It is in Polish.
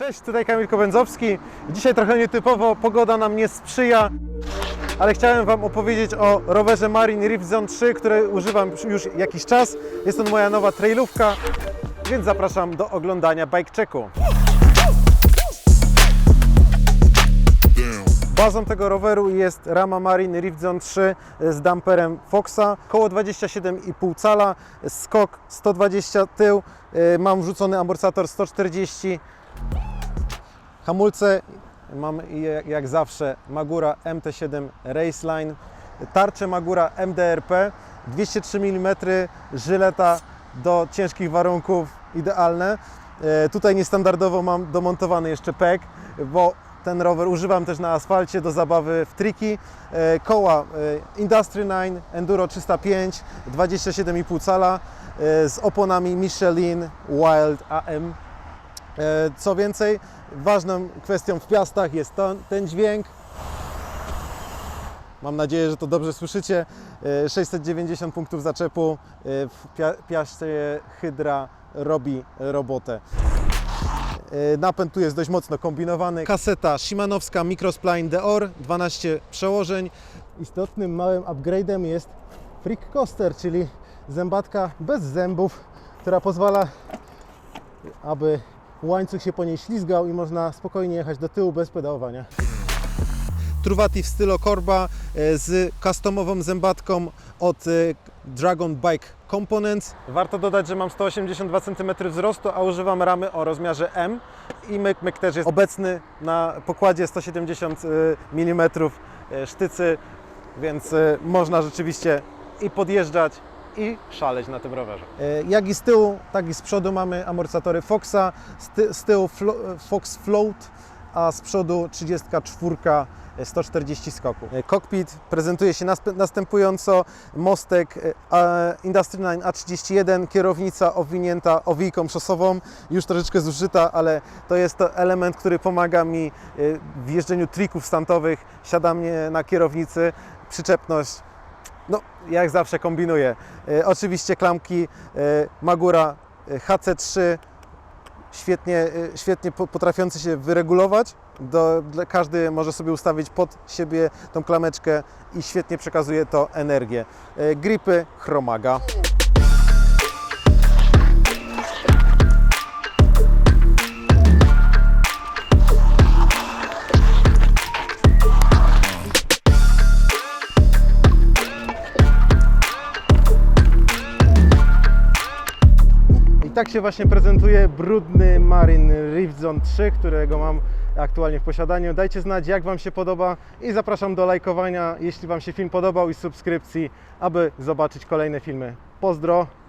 Cześć, tutaj Kamil Kowędzowski. Dzisiaj trochę nietypowo, pogoda nam nie sprzyja, ale chciałem Wam opowiedzieć o rowerze Marine Rift Zone 3, który używam już jakiś czas. Jest to moja nowa trailówka, więc zapraszam do oglądania bike checku. Bazą tego roweru jest rama Marine Rift Zone 3 z damperem Foxa, koło 27,5 cala, skok 120 tył, y, mam wrzucony amortyzator 140, hamulce mam jak zawsze Magura MT7 Raceline, tarcze Magura MDRP, 203 mm, żyleta do ciężkich warunków idealne. E, Tutaj niestandardowo mam domontowany jeszcze PEG, bo ten rower używam też na asfalcie do zabawy w triki. E, Koła e, Industry 9 Enduro 305 27,5 cala z oponami Michelin Wild AM. E, Co więcej, ważną kwestią w piastach jest ten dźwięk. Mam nadzieję, że to dobrze słyszycie. E, 690 punktów zaczepu e, w pia- piaście Hydra robi robotę. E, Napęd tu jest dość mocno kombinowany. Kaseta Shimanowska Microspline Deor, 12 przełożeń. Istotnym małym upgrade'em jest Freak Coaster, czyli zębatka bez zębów, która pozwala, aby łańcuch się po niej ślizgał i można spokojnie jechać do tyłu bez pedałowania. Truwati w stylu korba e, z customową zębatką od e, Dragon Bike Components. Warto dodać, że mam 182 cm wzrostu, a używam ramy o rozmiarze M i myk, myk też jest obecny na pokładzie 170 mm sztycy, więc e, można rzeczywiście i podjeżdżać i szaleć na tym rowerze. E, Jak i z tyłu, tak i z przodu mamy amortyzatory Foxa, z, ty, z tyłu flo, Fox Float, a z przodu 34 e, 140 skoku. E, Cockpit prezentuje się następująco, mostek e, Industry 9 A31, kierownica owinięta owijką szosową, już troszeczkę zużyta, ale to jest to element, który pomaga mi e, w jeżdżeniu trików standowych, siada mnie na kierownicy, przyczepność, no, jak zawsze kombinuję. E, oczywiście klamki e, Magura e, HC3, świetnie, świetnie po- potrafiące się wyregulować. Do, każdy może sobie ustawić pod siebie tą klameczkę i świetnie przekazuje to energię. Gripy Chromaga. I tak się właśnie prezentuje brudny Marin Rift Zone 3, którego mam aktualnie w posiadaniu. Dajcie znać, jak Wam się podoba i zapraszam do lajkowania, jeśli Wam się film podobał i subskrypcji, aby zobaczyć kolejne filmy. Pozdro!